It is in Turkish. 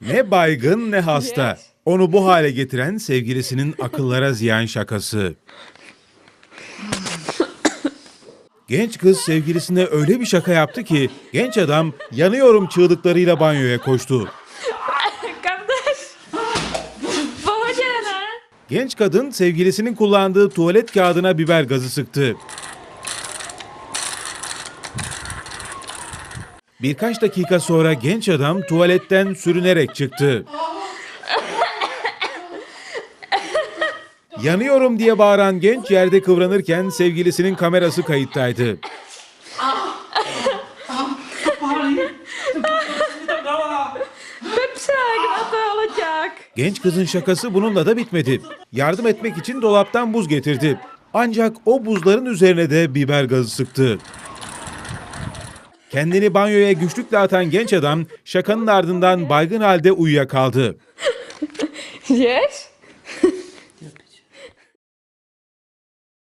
Ne baygın ne hasta. Onu bu hale getiren sevgilisinin akıllara ziyan şakası. Genç kız sevgilisine öyle bir şaka yaptı ki genç adam yanıyorum çığlıklarıyla banyoya koştu. Genç kadın sevgilisinin kullandığı tuvalet kağıdına biber gazı sıktı. Birkaç dakika sonra genç adam tuvaletten sürünerek çıktı. Yanıyorum diye bağıran genç yerde kıvranırken sevgilisinin kamerası kayıttaydı. Genç kızın şakası bununla da bitmedi. Yardım etmek için dolaptan buz getirdi. Ancak o buzların üzerine de biber gazı sıktı. Kendini banyoya güçlükle atan genç adam şakanın ardından baygın halde uyuyakaldı. Jdeš?